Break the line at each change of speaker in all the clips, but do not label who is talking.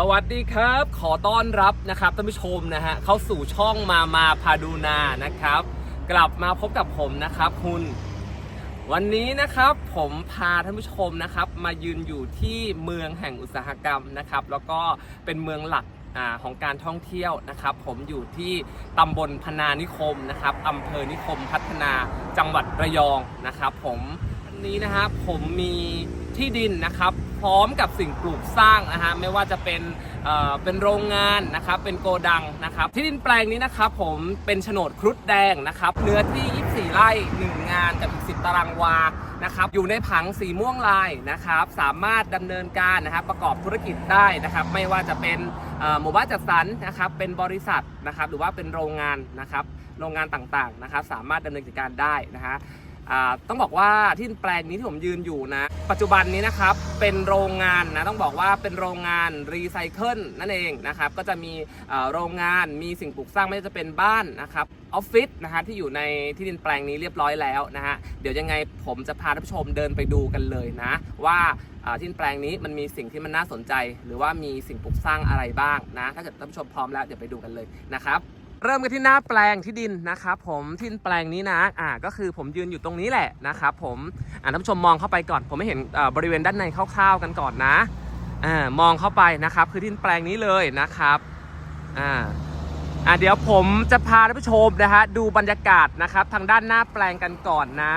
สวัสดีครับ ขอต้อนรับนะครับท่านผู้ชมนะฮะเข้าสู่ช่องมามาพาดูนานะครับ กลับมาพบกับผมนะครับ คุณ วันนี้นะครับผมพาท่านผู้ชมนะครับ มายืนอยู่ที่เมืองแห่งอุตสาหกรรมนะครับ แล้วก็เป็นเมืองหลักอาของการท่องเที่ยวนะครับ ผมอยู่ที่ตำบลพนานิคมนะครับอำเภอนิคมพัฒนาจังหวัดระยองนะครับ ผมวันนี้นะฮะผมมีที่ดินนะครับ พร้อมกับสิ่งปลูกสร้างนะฮะไม่ว่าจะเป็นเอ่อเป็นโรงงานนะครับเป็นโกดังนะครับที่ดินแปลงนี้นะครับผมเป็นโฉนดครุฑแดงนะครับเนื้อที่ 24 ไร่ 1 งานกับอีก 10 ตารางวานะครับอยู่ในผังสีม่วงลายนะครับสามารถดำเนินการนะครับประกอบธุรกิจได้นะครับไม่ว่าจะเป็นเอ่อหมู่บ้านจัดสรรนะครับเป็นบริษัทนะครับหรือว่าเป็นโรงงานนะครับโรงงานต่างๆนะครับสามารถดำเนินกิจการได้นะฮะ ต้องบอกว่าที่แปลงนี้ที่ผมยืนอยู่นะ ปัจจุบันนี้นะครับเป็นโรงงานนะต้องบอกว่าเป็นโรงงานรีไซเคิลนั่นเองนะครับก็จะมีโรงงานมีสิ่งปลูกสร้างไม่ว่าจะเป็นบ้านนะครับออฟฟิศนะฮะที่อยู่ในที่ดินแปลงนี้เรียบร้อยแล้วนะฮะเดี๋ยวยังไงผมจะพาท่านผู้ชมเดินไปดูกันเลยนะ ว่าที่ดินแปลงนี้มันมีสิ่งที่มันน่าสนใจ หรือว่ามีสิ่งปลูกสร้างอะไรบ้างนะ ถ้าเกิดท่านผู้ชมพร้อมแล้วเดี๋ยวไปดูกันเลยนะครับ เริ่มกันที่หน้าแปลงที่ดินนะครับผมที่ดินแปลงนี้นะอ่าก็คือผมยืนอยู่ตรงนี้แหละนะครับผมอ่าท่านผู้ชมมองเข้าไปก่อน ผมไม่เห็นบริเวณด้านในคร่าวๆกันก่อนนะอ่ามองเข้าไปนะครับคือที่ดินแปลงนี้เลยนะครับอ่าอ่าเดี๋ยวผมจะพาท่านผู้ชมนะฮะดูบรรยากาศนะครับทางด้านหน้าแปลงกันก่อนนะ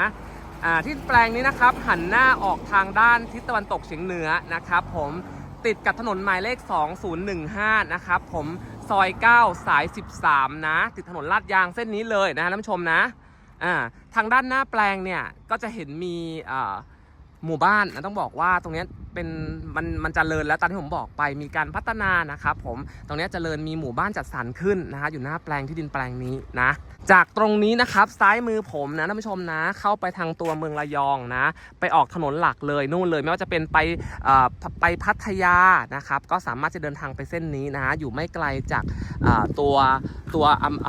อ่าที่ดินแปลงนี้นะครับหันหน้าออกทางด้านทิศตะวันตกเฉียงเหนือนะครับผมติดกับถนนหมายเลข 2015 นะครับผม ซอย 9 สาย 13 นะ ติดถนนลาดยางเส้นนี้เลยนะท่านผู้ชมนะอ่าทางด้านหน้าแปลงเนี่ย ก็จะเห็นมีอ่า หมู่บ้านนะต้องบอกว่าตรงนี้เป็นมันมันจเจริญแล้วตามที่ผมบอกไปมีการพัฒนานะครับผมตรงนี้ยเจริญมีหมู่บ้านจัดสรรขึ้นนะฮะอยู่หน้าแปลงที่ดินแปลงนี้นะจากตรงนี้นะครับซ้ายมือผมนะท่านผู้ชมนะเข้าไปทางตัวเมืองระยองนะไปออกถนนหลักเลยนู่นเลย ไม่ว่าจะเป็นไปไปพัทยานะครับก็สามารถจะเดินทางไปเส้นนี้นะอยู่ไม่ไกลจากตัวตัว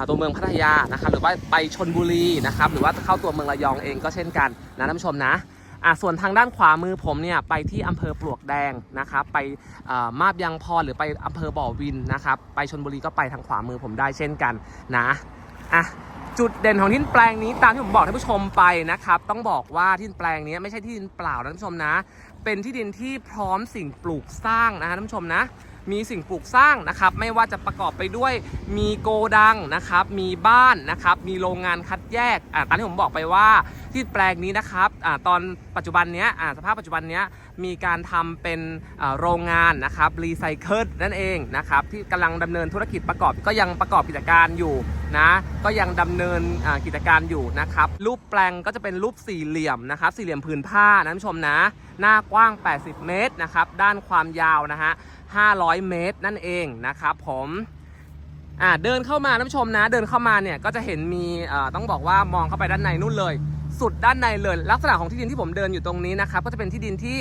ตัวเมืองพัทยานะครับหรือว่าไปชนบุรีนะครับหรือว่าเข้าตัวเมืองระยองเองก็เช่นกันนะท่านผู้ชมนะ อะส่วนทางด้านขวามือผมเนี่ยไปที่อำเภอปลวกแดงนะครับไปอ่ามาบยางพรหรือไปอำเภอบ่อวินนะครับไปชนบุรีก็ไปทางขวามือผมได้เช่นกันนะอะจุดเด่นของที่ดินแปลงนี้ตามที่ผมบอกท่านผู้ชมไปนะครับ ต้องบอกว่าที่ดินแปลงนี้ไม่ใช่ที่ดินเปล่านะท่านผู้ชมนะ เป็นที่ดินที่พร้อมสิ่งปลูกสร้างนะฮะท่านผู้ชมนะ มีสิ่งปลูกสร้างนะครับไม่ว่าจะประกอบไปด้วยมีโกดังนะครับมีบ้านนะครับมีโรงงานคัดแยกอ่าตามที่ผมบอกไปว่าที่แปลงนี้นะครับอ่าตอนปัจจุบันเนี้ยอ่าสภาพปัจจุบันเนี้ยมีการทำเป็นอ่าโรงงานนะครับรีไซเคิลนั่นเองนะครับที่กำลังดำเนินธุรกิจประกอบก็ยังประกอบกิจการอยู่นะก็ยังดำเนินอ่ากิจการอยู่นะครับรูปแปลงก็จะเป็นรูปสี่เหลี่ยมนะครับสี่เหลี่ยมผืนผ้านะท่านผู้ชมนะ หน้ากว้าง 80 เมตรนะครับด้านความยาวนะฮะ 500 เมตรนั่นเองนะครับผมอ่าเดินเข้ามาท่านผู้ชมนะ เดินเข้ามาเนี่ยก็จะเห็นมีอ่อต้องบอกว่ามองเข้าไปด้านในนู่นเลย สุดด้านในเลย ลักษณะของที่ดินที่ผมเดินอยู่ตรงนี้นะครับก็จะเป็นที่ดินที่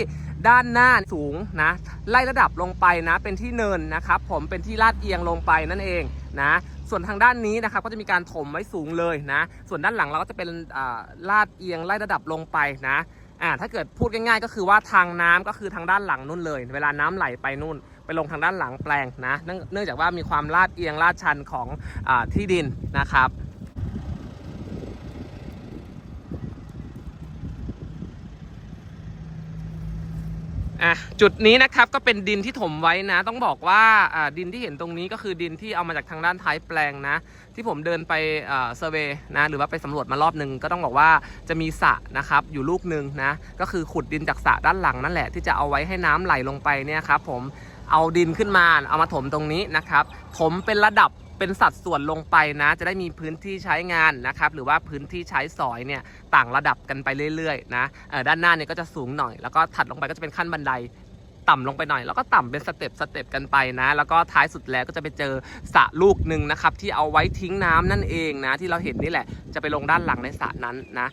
ด้านหน้าสูงนะไล่ระดับลงไปนะ เป็นที่เนินนะครับผมเป็นที่ลาดเอียงลงไปนั่นเองนะส่วนทางด้านนี้นะครับก็จะมีการถมไว้สูงเลยนะ ส่วนด้านหลังเราก็จะเป็นลาดเอียงไล่ระดับลงไปนะอ่าถ้าเกิดพูดง่ายๆ ก็คือว่าทางน้ำก็คือทางด้านหลังนู่นเลย เวลาน้ำไหลไปนู่น ไปลงทางด้านหลังแปลงนะ เนื่องจากว่ามีความลาดเอียงลาดชันของอที่ดินนะครับอะจุดนี้นะครับก็เป็นดินที่ถมไว้นะ ต้องบอกว่าดินที่เห็นตรงนี้ก็คือดินที่เอามาจากทางด้านท้ายแปลงนะ ที่ผมเดินไปเซอร์เวย์นะหรือว่าไปสำรวจมารอบหนึ่งก็ต้องบอกว่าจะมีสระนะครับอยู่ลูกหนึ่งนะก็คือขุดดินจากสระด้านหลังนั่นแหละที่จะเอาไว้ให้น้ำไหลลงไปเนี่ยครับผม เอาดินขึ้นมาเอามาถมตรงนี้นะครับ ถมเป็นระดับเป็นสัดส่วนลงไปนะ จะได้มีพื้นที่ใช้งานนะครับ หรือว่าพื้นที่ใช้สอยเนี่ยต่างระดับกันไปเรื่อยๆนะเอ่อด้านหน้าเนี่ยก็จะสูงหน่อย แล้วก็ถัดลงไปก็จะเป็นขั้นบันไดต่ำลงไปหน่อยแล้วก็ต่ำเป็นสเต็ปสเต็ปกันไปนะ แล้วก็ท้ายสุดแล้วก็จะไปเจอสระลูกหนึ่งนะครับที่เอาไว้ทิ้งน้ำนั่นเองนะ ที่เราเห็นนี่แหละ จะไปลงด้านหลังในสระนั้นนะ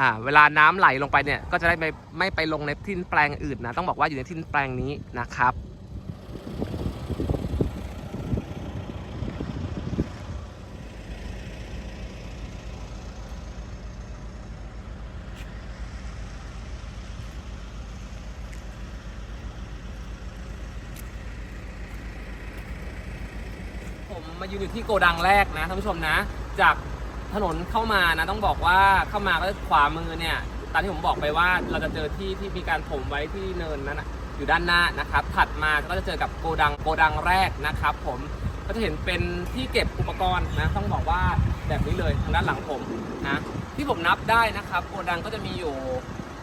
อ่าเวลาน้ำไหลลงไปเนี่ยก็จะได้ไม่ไม่ไปลงในที่แปลงอื่นนะต้องบอกว่าอยู่ในที่แปลงนี้นะครับ อ ผ มายืนอยู่ที่โกดังแรกนะท่านผู้ชมนะ จากถนนเข้ามานะต้องบอกว่าเข้ามาก็ขวามือเนี่ยตามที่ผมบอกไปว่าเราจะเจอที่ที่มีการถมไว้ที่เนินนั้นนะอยู่ด้านหน้านะครับ ถัดมาก็จะเจอกับโกดังโกดังแรกนะครับ ผมก็จะเห็นเป็นที่เก็บอุปกรณ์นะต้องบอกว่าแบบนี้เลยทางด้านหลังผมนะที่ผมนับได้นะครับ โกดังก็จะมีอยู่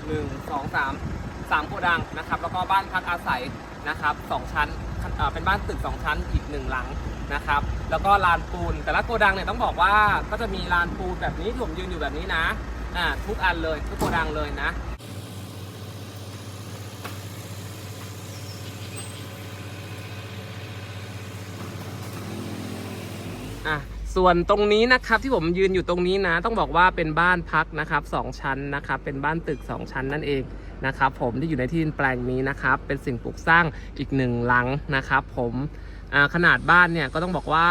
1 2 3 3โกดังนะครับ แล้วก็บ้านพักอาศัยนะครับสองชั้นเป็นบ้านตึก 2 ชั้นอีกหนึ่งหลังนะครับ แล้วก็ลานปูน แต่ละโกดังเนี่ยต้องบอกว่าก็จะมีลานปูนแบบนี้ที่ผมยืนอยู่แบบนี้นะอ่าทุกอันเลยทุกโกดังเลยนะอะส่วนตรงนี้นะครับที่ผมยืนอยู่ตรงนี้นะ ต้องบอกว่าเป็นบ้านพักนะครับสองชั้นนะครับ เป็นบ้านตึก 2 ชั้นนั่นเองนะครับ ผมที่อยู่ในที่ดินแปลงนี้นะครับ เป็นสิ่งปลูกสร้างอีกหนึ่งหลังนะครับ ผม ขนาดบ้านเนี่ยก็ต้องบอกว่า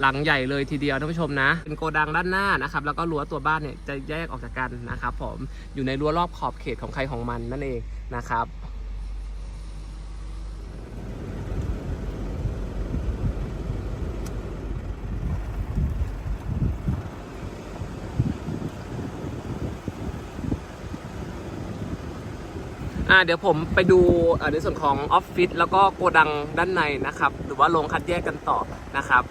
หลังใหญ่เลยทีเดียวท่านผู้ชมนะ เป็นโกดังด้านหน้านะครับแล้วก็รั้วตัวบ้านเนี่ยจะแยกออกจากกันนะครับผมอยู่ในรั้วรอบขอบเขตของใครของมันนั่นเองนะครับ อ่าเดี๋ยวผมไปดูในส่วนของออฟฟิศแล้วก็โกดังด้านในนะครับ หรือว่าโรงคัดแยกกันต่อนะครับ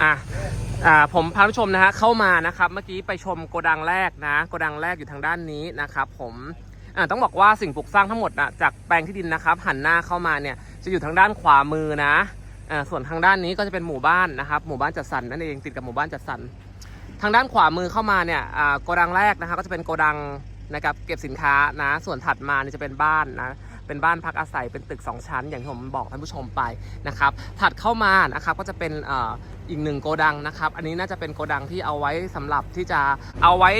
อ่าอ่าผมพาผู้ชมนะฮะเข้ามานะครับ เมื่อกี้ไปชมโกดังแรกนะโกดังแรกอยู่ทางด้านนี้นะครับ ผมอ่าต้องบอกว่าสิ่งปลูกสร้างทั้งหมดนะจากแปลงที่ดินนะครับ หันหน้าเข้ามาเนี่ยจะอยู่ทางด้านขวามือนะอ่าส่วนทางด้านนี้ก็จะเป็นหมู่บ้านนะครับ หมู่บ้านจัดสรรนั่นเองติดกับหมู่บ้านจัดสรรทางด้านขวามือเข้ามาเนี่ยอ่าโกดังแรกนะครับก็จะเป็นโกดัง นะครับเก็บสินค้านะ ส่วนถัดมาเนี่ยจะเป็นบ้านนะเป็นบ้านพักอาศัยเป็นตึก 2 ชั้น อย่างที่ผมบอกท่านผู้ชมไปนะครับถัดเข้ามานะครับก็จะเป็นอ่ออีกหนึ่งโกดังนะครับ อันนี้น่าจะเป็นโกดังที่เอาไว้สำหรับที่จะเอาไว้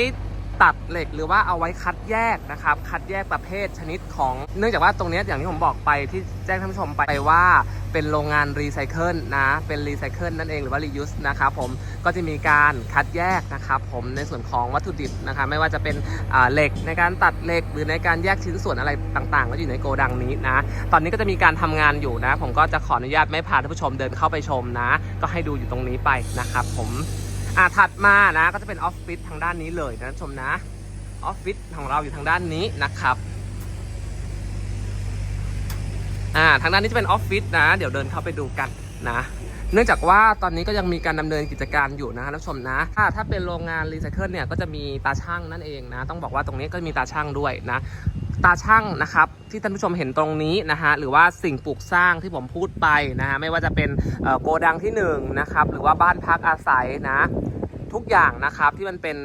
ตัดเหล็กหรือว่าเอาไว้คัดแยกนะครับคัดแยกประเภทชนิดของเนื่องจากว่าตรงนี้อย่างที่ผมบอกไปที่แจ้งท่านผู้ชมไปว่าเป็นโรงงานรีไซเคิลนะเป็นรีไซเคิลนั่นเองหรือว่ารียูสนะครับผมก็จะมีการคัดแยกนะครับผมในส่วนของวัตถุดิบนะคะไม่ว่าจะเป็นเหล็กในการตัดเหล็ก หรือในการแยกชิ้นส่วนอะไรต่างๆ ก็อยู่ในโกดังนี้นะตอนนี้ก็จะมีการทำงานอยู่นะ ผมก็จะขออนุญาตไม่พาท่านผู้ชมเดินเข้าไปชมนะ ก็ให้ดูอยู่ตรงนี้ไปนะครับผม อ่าถัดมานะก็จะเป็นออฟฟิศทางด้านนี้เลยนะชมนะออฟฟิศของเราอยู่ทางด้านนี้นะครับอ่าทางด้านนี้จะเป็นออฟฟิศนะ เดี๋ยวเดินเข้าไปดูกันนะ เนื่องจากว่าตอนนี้ก็ยังมีการดำเนินกิจการอยู่นะท่านผู้ชมนะถ้าถ้าเป็นโรงงานรีไซเคิลเนี่ยก็จะมีตาช่างนั่นเองนะ ต้องบอกว่าตรงนี้ก็มีตาช่างด้วยนะ ตาช่างนะครับ ที่ท่านผู้ชมเห็นตรงนี้นะฮะหรือว่าสิ่งปลูกสร้างที่ผมพูดไปนะฮะไม่ว่าจะเป็นโกดังที่1นงนะครับหรือว่าบ้านพักอาศัยนะทุกอย่างนะครับที่มันเป็น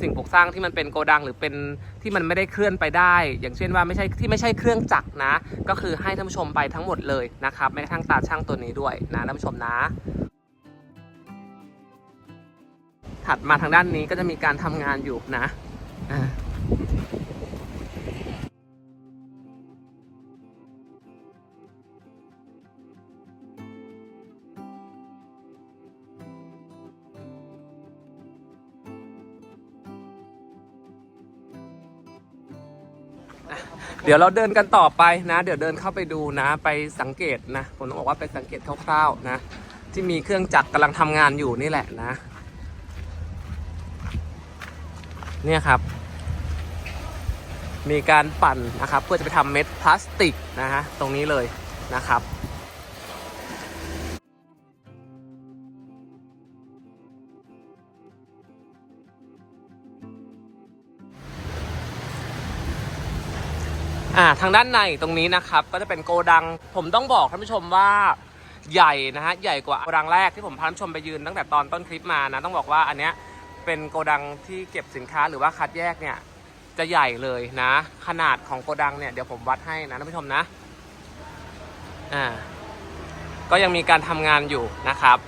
สิ่งปลูกสร้างที่มันเป็นโกดังหรือเป็นที่มันไม่ได้เคลื่อนไปได้ อย่างเช่นว่าไม่ใช่ที่ไม่ใช่เครื่องจักรนะ ก็คือให้ท่านผู้ชมไปทั้งหมดเลยนะครับแม้กระทั่งตาช่างตัวนี้ด้วยนะท่านผู้ชมนะถัดมาทางด้านนี้ก็จะมีการทำงานอยู่นะ เดี๋ยวเราเดินกันต่อไปนะ เดี๋ยวเดินเข้าไปดูนะ ไปสังเกตนะ ผมต้องบอกว่าไปสังเกตคร่าวๆนะ ที่มีเครื่องจักรกำลังทำงานอยู่นี่แหละนะ เนี่ยครับ มีการปั่นนะครับ เพื่อจะไปทำเม็ดพลาสติกนะฮะตรงนี้เลยนะครับ อ่าทางด้านในตรงนี้นะครับ ก็จะเป็นโกดัง ผมต้องบอกท่านผู้ชมว่าใหญ่นะฮะใหญ่กว่าโกดังแรกที่ผมพาท่านผู้ชมไปยืนตั้งแต่ตอนต้นคลิปมานะต้องบอกว่าอันเนี้ยเป็นโกดังที่เก็บสินค้าหรือว่าคัดแยกเนี่ยจะใหญ่เลยนะ ขนาดของโกดังเนี่ยเดี๋ยวผมวัดให้นะท่านผู้ชมนะอ่าก็ยังมีการทำงานอยู่นะครับ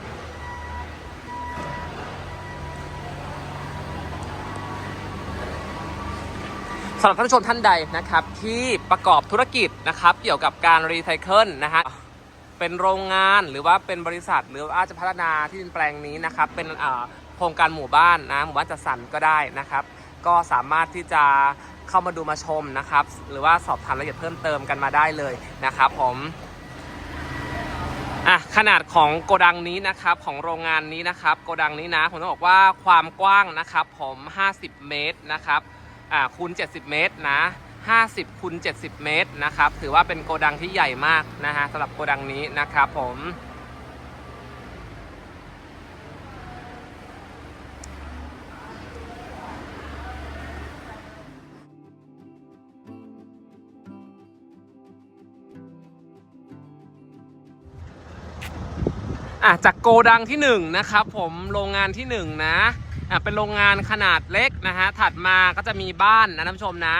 สำหรับท่านผู้ชมท่านใดนะครับที่ประกอบธุรกิจนะครับเกี่ยวกับการรีไซเคิลนะฮะเป็นโรงงานหรือว่าเป็นบริษัท หรือว่าจะพัฒนาที่ดินแปลงนี้นะครับเป็นอ่าโครงการหมู่บ้านนะหมู่บ้านจัดสรรก็ได้นะครับ ก็สามารถที่จะเข้ามาดูมาชมนะครับ หรือว่าสอบถามรายละเอียดเพิ่มเติมกันมาได้เลยนะครับผมอะขนาดของโกดังนี้นะครับของโรงงานนี้นะครับโกดังนี้นะผมต้องบอกว่าความกว้างนะครับผม 50 เมตรนะครับ คูณ 70 เมตรนะ 50คูณ70 เมตรนะครับ ถือว่าเป็นโกดังที่ใหญ่มากนะฮะสำหรับโกดังนี้นะครับผมอะจากโกดังที่1นงนะครับผมโรงงานที่1นงนะ อะเป็นโรงงานขนาดเล็กนะฮะถัดมาก็จะมีบ้านนะท่านผู้ชมนะ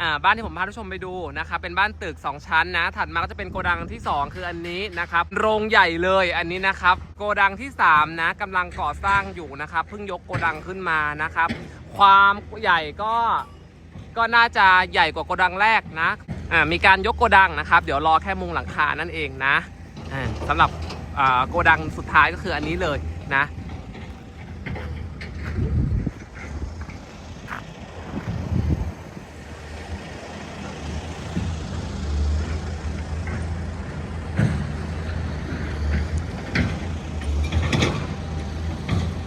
อ่าบ้านที่ผมพาท่านผู้ชมไปดูนะครับเป็นบ้านตึก 2 ชั้นนะ ถัดมาก็จะเป็นโกดังที่ 2 คืออันนี้นะครับโรงใหญ่เลยอันนี้นะครับโกดังที่ 3 นะกำลังก่อสร้างอยู่นะครับเพิ่งยกโกดังขึ้นมานะครับ ความใหญ่ก็ก็น่าจะใหญ่กว่าโกดังแรกนะอ่ามีการยกโกดังนะครับ เดี๋ยวรอแค่มุงหลังคานั่นเองนะอ่าสำหรับอ่าโกดังสุดท้ายก็คืออันนี้เลยนะ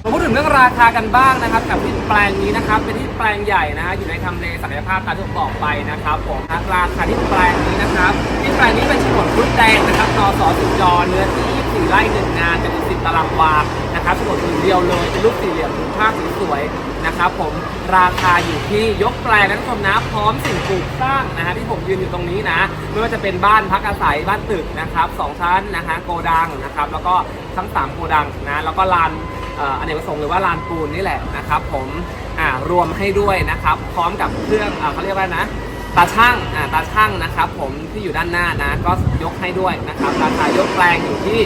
มาพูดถึง เรื่องราคากันบ้างนะครับกับที่แปลงนี้นะครับ เป็นที่แปลงใหญ่นะฮะอยู่ในทำเลศักยภาพตามที่ผมบอกไปนะครับผมราคาที่แปลงนี้นะครับ ที่แปลงนี้เป็นโฉนดพุทธแดงนะครับนสสุจรเนื้อที่ 24 ไร่หนึ่งงานเป็น10ตารางวานะครับโฉนดผืนเดียวเลยเป็นรูปสี่เหลี่ยมรูปภาพสวยๆนะครับ ผมราคาอยู่ที่ยกแปลงนะท่านชมนะพร้อมสิ่งปลูกสร้างนะฮะที่ผมยืนอยู่ตรงนี้นะไม่ว่าจะเป็นบ้านพักอาศัยบ้านตึกนะครับสองชั้นนะฮะโกดังนะครับ แล้วก็ทั้งสามโกดังนะแล้วก็ลาน อ่ออเนกประสงค์หรือว่าลานปูนนี่แหละนะครับ ผมรวมให้ด้วยนะครับ พร้อมกับเครื่องอเขาเรียกว่านะตาช่างตาช่างนะครับ ผมที่อยู่ด้านหน้านะก็ยกให้ด้วยนะครับราคายกแปลงอยู่ที่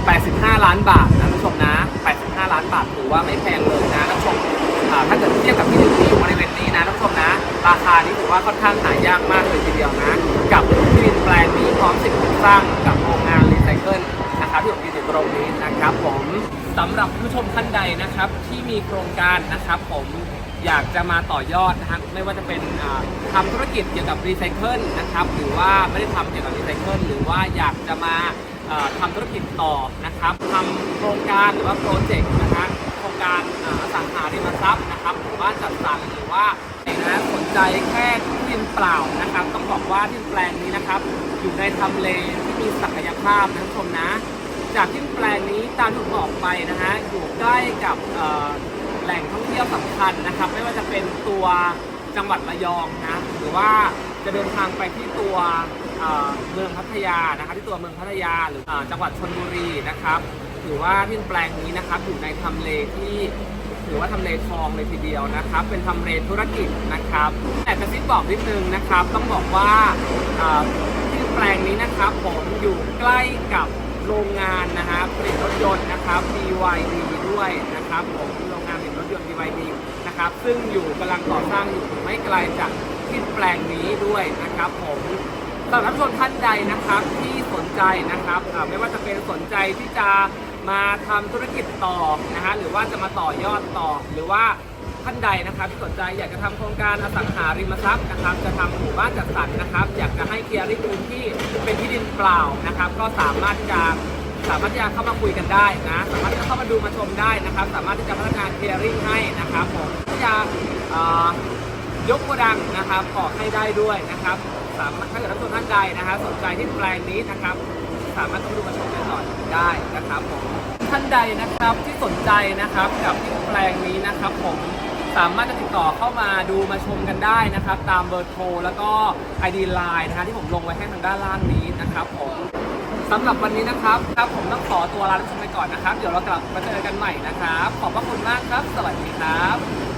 85 ล้านบาทนะท่านผู้ชมนะ 85 ล้านบาทถือว่าไม่แพงเลยนะท่านผู้ชมถ้าเกิดเทียบกับที่ดินที่อยู่บริเวณนี้นะท่านผู้ชมนะ ราคานี้ถือว่าค่อนข้างหายากมากเลยทีเดียวนะ กับที่ดินแปลงนี้พร้อมสิ่งสร้างกับโรงงานรีไซเคิลนะครับที่ผมยืนอยู่ตรงนี้ ครับผมสำหรับผู้ชมท่านใดนะครับ ที่มีโครงการนะครับ ผมอยากจะมาต่อยอดนะครับไม่ว่าจะเป็นอ่าทำธุรกิจเกี่ยวกับรีไซเคิลนะครับหรือว่าไม่ได้ทำเกี่ยวกับรีไซเคิลหรือว่าอยากจะมาทำธุรกิจต่อนะครับทำโครงการหรือว่าโปรเจกต์นะฮะโครงการอสังหาริมทรัพย์นะครับหรือว่าจัดสรรหรือว่านะสนใจแค่ที่ดินเปล่านะครับ ต้องบอกว่าที่แปลงนี้นะครับ อยู่ในทำเลที่มีศักยภาพนะท่านผู้ชมนะ จากที่แปลงนี้ตามที่ผมบอกไปนะฮะอยู่ใกล้กับแหล่งท่องเที่ยวสำคัญนะครับ ไม่ว่าจะเป็นตัวจังหวัดระยองนะหรือว่าจะเดินทางไปที่ตัวเมืองพัทยานะครับที่ตัวเมืองพัทยาหรือจังหวัดชลบุรีนะครับถือว่าที่แปลงนี้นะครับอยู่ในทำเลที่ถือว่าทำเลทองเลยทีเดียวนะครับ เป็นทำเลธุรกิจนะครับ แต่กระซิบบอกนิดนึงนะครับ ต้องบอกว่าอ่าที่แปลงนี้นะครับผมอยู่ใกล้กับ โรงงานนะฮะผลิตรถยนต์นะครับ BYD ด้วยนะครับผมโรงงานผลิตรถยนต์ BYD นะครับซึ่งอยู่กำลังก่อสร้างอยู่ไม่ไกลจากที่แปลงนี้ด้วยนะครับผมสำหรับชนท่านใดนะครับที่สนใจนะครับไม่ว่าจะเป็นสนใจที่จะมาทำธุรกิจต่อนะฮะหรือว่าจะมาต่อยอดต่อหรือว่า ท่านใดนะครับที่สนใจอยากจะทำโครงการอสังหาริมทรัพย์นะครับ จะทำหมู่บ้านจัดสรรนะครับ อยากจะให้เคลียร์ที่พื้นที่เป็นที่ดินเปล่านะครับ ก็สามารถจะสามารถที่จะเข้ามาคุยกันได้นะ สามารถที่จะเข้ามาดูมาชมได้นะครับ สามารถที่จะพัฒนาเคลียร์ริ่งให้นะครับผมที่จะยกโกดังนะครับขอให้ได้ด้วยนะครับสามารถถ้าเกิดท่านท่านใดนะครับสนใจที่แปลงนี้นะครับ สามารถต้องดูมาชมกันต่อได้นะครับผมท่านใดนะครับที่สนใจนะครับกับที่แปลงนี้นะครับผม สามารถจะติดต่อเข้ามาดูมาชมกันได้นะครับ ตามเบอร์โทรแล้วก็ ID Line นะฮะที่ผมลงไว้ให้ทางด้านล่างนี้นะครับผมสำหรับวันนี้นะครับครับผมต้องขอตัวลาท่านไปก่อนนะครับ เดี๋ยวเรากลับมาเจอกันใหม่นะครับ ขอบพระคุณมากครับ สวัสดีครับ